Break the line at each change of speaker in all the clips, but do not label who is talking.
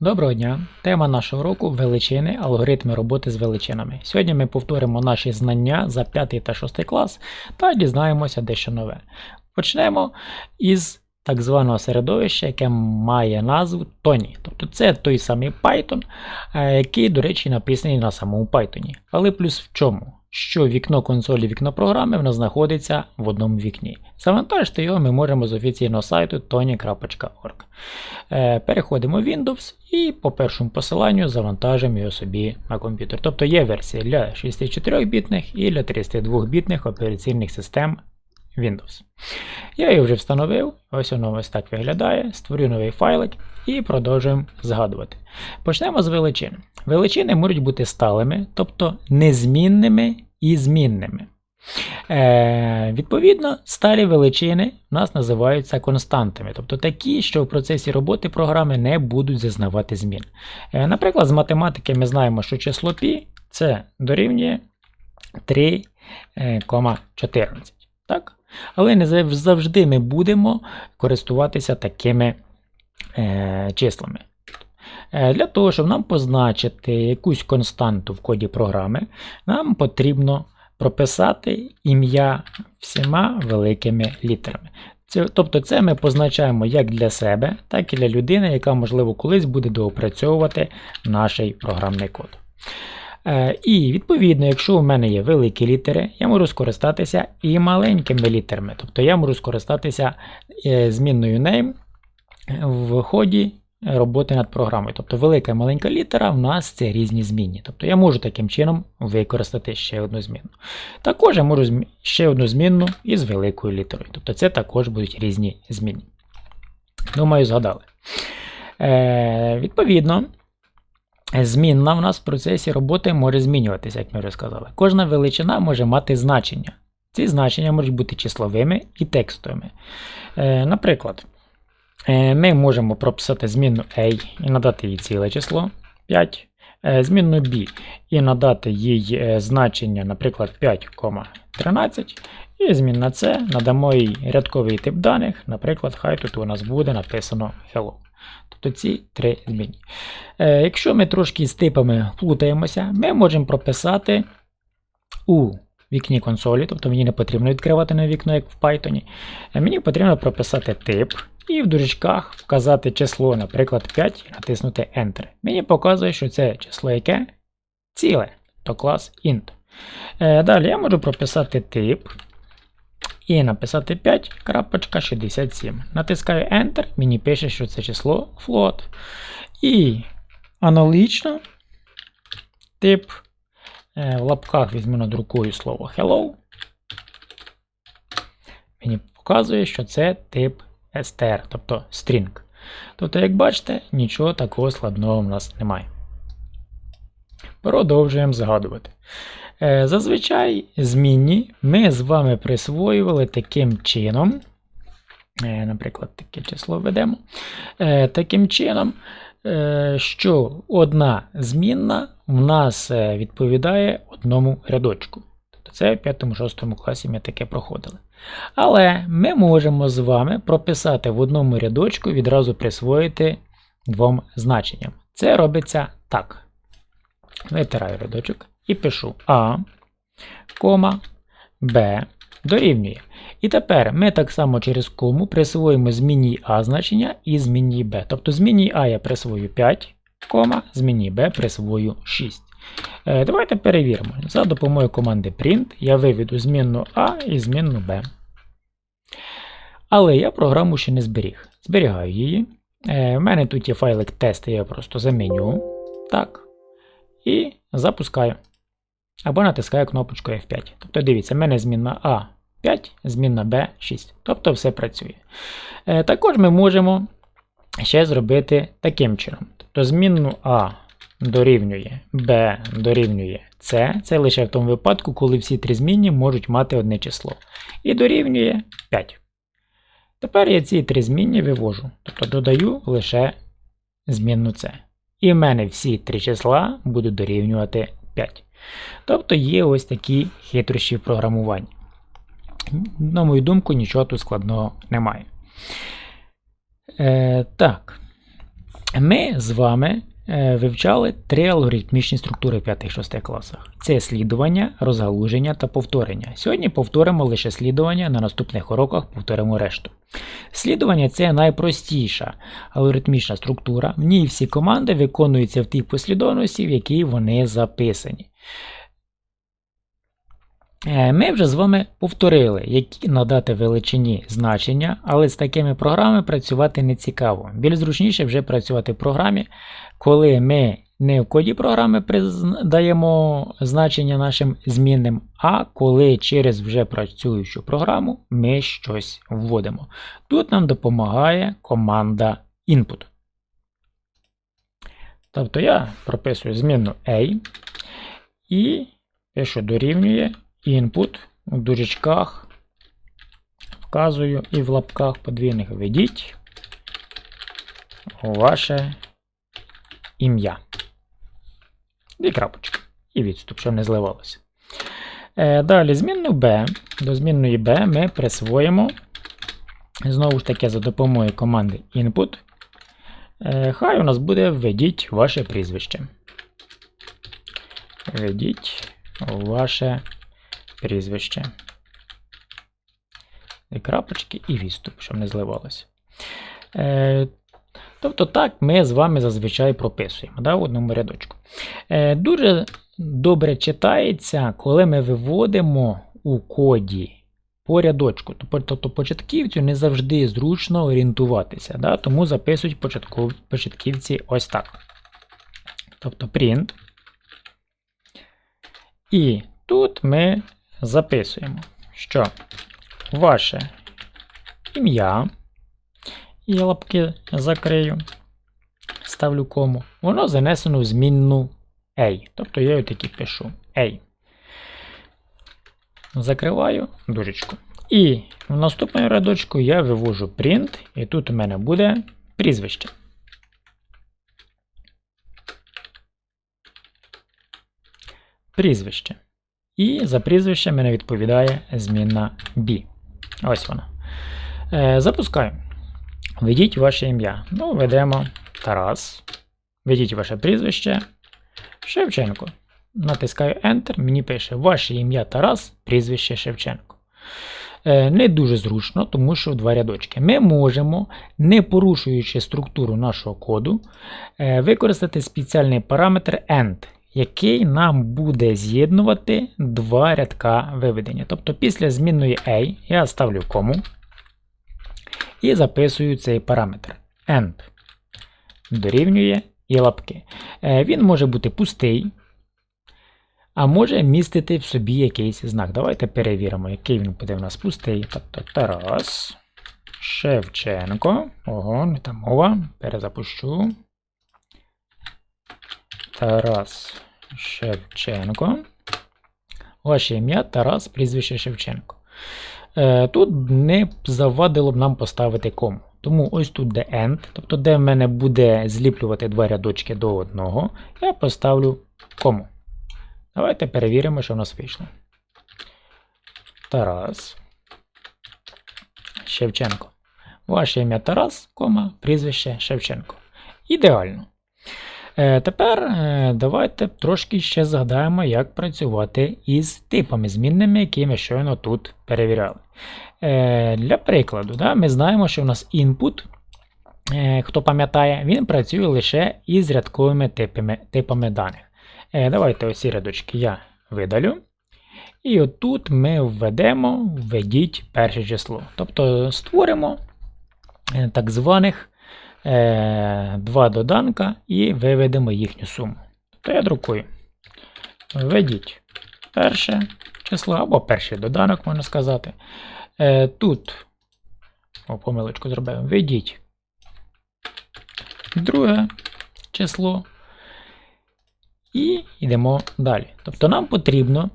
Доброго дня! Тема нашого уроку величини, алгоритми роботи з величинами. Сьогодні ми повторимо наші знання за 5 та 6 клас та дізнаємося дещо нове. Почнемо із так званого середовища, яке має назву Тоні. Тобто це той самий Python, е, який, до речі, написаний на самому Python. Але плюс в чому? Що вікно консолі, вікно програми воно знаходиться в одному вікні. Завантажити його ми можемо з офіційного сайту tony.org. Е, Переходимо в Windows і по першому посиланню завантажимо його собі на комп'ютер. Тобто є версія для 64-бітних і для 32-бітних операційних систем Windows. Я її вже встановив, ось воно ось так виглядає. Створю новий файлик і продовжуємо згадувати. Почнемо з величин. Величини можуть бути сталими, тобто незмінними і змінними. Е, відповідно, сталі величини у нас називаються константами, тобто такі, що в процесі роботи програми не будуть зазнавати змін. Е, наприклад, з математики ми знаємо, що число π це дорівнює 3,14. Так? Але не завжди ми будемо користуватися такими е, числами. Е, Для того, щоб нам позначити якусь константу в коді програми, нам потрібно прописати ім'я всіма великими літерами. Це, тобто це ми позначаємо як для себе, так і для людини, яка, можливо, колись буде доопрацьовувати наш програмний код. Е, і відповідно, якщо у мене є великі літери, я можу скористатися і маленькими літерами. Тобто я можу скористатися е, змінною name в ході роботи над програмою. Тобто велика і маленька літера в нас це різні змінні. Тобто я можу таким чином використати ще одну змінну. Також я можу ще одну змінну із великою літерою. Тобто це також будуть різні змінні. Думаю, згадали. Е, відповідно, змінна в нас в процесі роботи може змінюватися, як ми вже сказали. Кожна величина може мати значення. Ці значення можуть бути числовими і текстовими. Е, наприклад, е, ми можемо прописати змінну A і надати їй ціле число 5, е, змінну B і надати їй значення, наприклад, 5,13. І змінна C надамо їй рядковий тип даних, наприклад, хай тут у нас буде написано hello. Тобто ці три змінні. Е, якщо ми трошки з типами плутаємося, ми можемо прописати у вікні консолі, тобто мені не потрібно відкривати нове вікно, як в Python. Е, Мені потрібно прописати тип і в дужечках вказати число, наприклад, 5 і натиснути Enter. Мені показує, що це число яке ціле, то клас int. Е, Далі я можу прописати тип і написати 5.67. Натискаю Enter, мені пише, що це число float. І аналогічно тип е, в лапках візьму надрукую слово hello. Мені показує, що це тип str, тобто string. Тобто, як бачите, нічого такого складного в нас немає. Продовжуємо згадувати. Е, Зазвичай змінні ми з вами присвоювали таким чином. е, Наприклад, таке число введемо. Е, Таким чином, що одна змінна в нас відповідає одному рядочку. Тобто це в 5-6 класі ми таке проходили. Але ми можемо з вами прописати в одному рядочку відразу присвоїти двом значенням. Це робиться так. Витираю рядочок і пишу А, кома, Б дорівнює. І тепер ми так само через кому присвоїмо змінній А значення і змінній Б. Тобто змінній А я присвою 5, кома, змінній Б присвою 6. Е, Давайте перевіримо. За допомогою команди print я виведу змінну А і змінну Б. Але я програму ще не зберіг. Зберігаю її. Е, В мене тут є файлик тест, я просто заміню. Так. І запускаю. Або натискаю кнопочку F5. Тобто дивіться, в мене змінна А 5, змінна Б 6. Тобто все працює. Е, Також ми можемо ще зробити таким чином. Тобто змінну А дорівнює B дорівнює C. Це лише в тому випадку, коли всі три змінні можуть мати одне число. І дорівнює 5. Тепер я ці три змінні вивожу. Тобто додаю лише змінну C. І в мене всі три числа будуть дорівнювати 5. Тобто є ось такі хитрощі в програмуванні. На мою думку, нічого тут складного немає. Е, так. Ми з вами е, вивчали три алгоритмічні структури в 5-6 класах: це слідування, розгалуження та повторення. Сьогодні повторимо лише слідування, на наступних уроках повторимо решту. Слідування це найпростіша алгоритмічна структура. В ній всі команди виконуються в тій послідовності, в якій вони записані. Е, Ми вже з вами повторили, які надати величині значення, але з такими програмами працювати не цікаво. Більш зручніше вже працювати в програмі, коли ми не в коді програми даємо значення нашим змінним, а коли через вже працюючу програму ми щось вводимо. Тут нам допомагає команда input. Тобто я прописую змінну A і пишу дорівнює input у дужечках. Вказую і в лапках подвійних введіть ваше ім'я. Дві крапочки. І відступ, щоб не зливалося. Е, далі змінну B. До змінної B ми присвоїмо. Знову ж таки, за допомогою команди input. Е, хай у нас буде введіть ваше прізвище. Введіть ваше прізвище. І крапочки і відступ, щоб не зливалося. Е, тобто так ми з вами зазвичай прописуємо да, в одному рядочку. Е, дуже добре читається, коли ми виводимо у коді по рядочку. Тобто, початківцю не завжди зручно орієнтуватися, да, тому записують початківці ось так. Тобто print. І тут ми записуємо, що ваше ім'я, і лапки закрию, ставлю кому, воно занесено в змінну A. Тобто я таки пишу A. Закриваю дужечку. І в наступному рядочку я вивожу print, і тут у мене буде прізвище. Прізвище. І за прізвище мене відповідає змінна B. Ось вона. Е, запускаю. Введіть ваше ім'я. Ну, ведемо Тарас. Введіть ваше прізвище. Шевченко. Натискаю Enter. Мені пише ваше ім'я Тарас, прізвище Шевченко. Е, не дуже зручно, тому що два рядочки. Ми можемо, не порушуючи структуру нашого коду, е, використати спеціальний параметр AND, який нам буде з'єднувати два рядка виведення. Тобто після змінної A я ставлю кому і записую цей параметр AND. Дорівнює і лапки. Е, Він може бути пустий, а може містити в собі якийсь знак. Давайте перевіримо, який він буде в нас пустий. Тобто Тарас Шевченко. Ого, не та мова. Перезапущу. Тарас Шевченко. Ваше ім'я Тарас, прізвище Шевченко. Е, Тут не завадило б нам поставити кому. Тому ось тут де end, тобто де в мене буде зліплювати два рядочки до одного, я поставлю кому. Давайте перевіримо, що в нас вийшло. Тарас. Шевченко. Ваше ім'я Тарас, кома, прізвище Шевченко. Ідеально. Е, тепер е, давайте трошки ще згадаємо, як працювати із типами змінними, які ми щойно тут перевіряли. Е, для прикладу, да, ми знаємо, що в нас input, хто пам'ятає, він працює лише із рядковими типами, типами даних. Давайте ось рядочки я видалю. І отут ми введемо, введіть перше число. Тобто створимо так званих е, два доданка і виведемо їхню суму. Тобто я друкую. Введіть перше число або перший доданок, можна сказати. Е, тут, о, помилочку зробив, введіть друге число. І йдемо далі. Тобто нам потрібно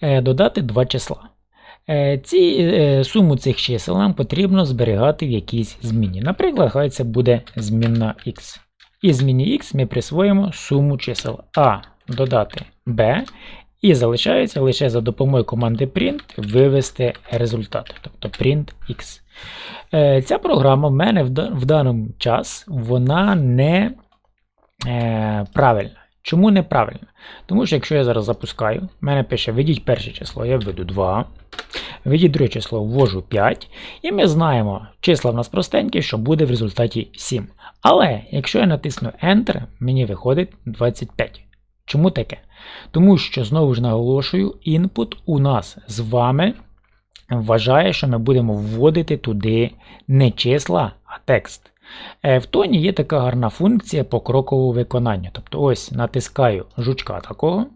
е, додати два числа. Е, ці, е, Суму цих чисел нам потрібно зберігати в якійсь зміні. Наприклад, хай це буде змінна x. І зміні x ми присвоїмо суму чисел А додати b І залишається лише за допомогою команди print вивести результат, тобто print x. Е, Ця програма в мене в, да- в даний час вона не правильна. Чому неправильна? Тому що якщо я зараз запускаю, в мене пише введіть перше число, я введу 2. Введіть друге число, ввожу 5. І ми знаємо, числа в нас простенькі, що буде в результаті 7. Але якщо я натисну Enter, мені виходить 25. Чому таке? Тому що, знову ж наголошую, input у нас з вами вважає, що ми будемо вводити туди не числа, а текст. Е, В тоні є така гарна функція покрокового виконання. Тобто ось натискаю жучка такого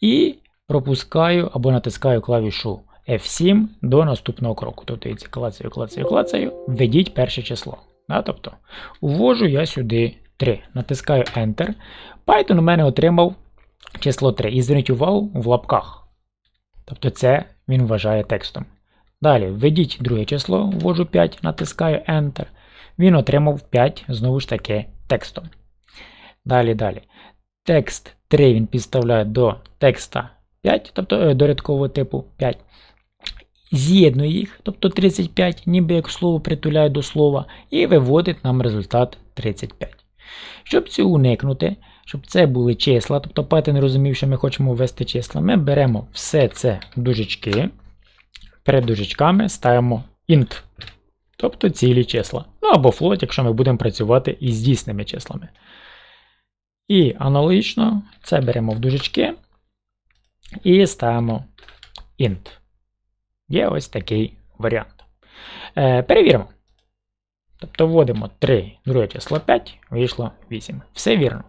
і пропускаю або натискаю клавішу F7 до наступного кроку. Тобто я клацаю, клацаю, клацаю, введіть перше число. Тобто ввожу я сюди 3, натискаю Enter. Python у мене отримав число 3. І зверніть увагу в лапках. Тобто це він вважає текстом. Далі введіть друге число, ввожу 5, натискаю Enter. Він отримав 5 знову ж таки текстом. Далі, далі. Текст 3 він підставляє до текста 5, тобто е, до рядкового типу 5. З'єднує їх, тобто 35, ніби як слово притуляє до слова, і виводить нам результат 35. Щоб цього уникнути, щоб це були числа, тобто Python розумів, що ми хочемо ввести числа, ми беремо все це в дужечки, перед дужечками ставимо int, тобто цілі числа. Ну або float, якщо ми будемо працювати із дійсними числами. І аналогічно це беремо в дужечки і ставимо int. Є ось такий варіант. Е, перевіримо. Тобто вводимо 3, друге число 5, вийшло 8. Все вірно.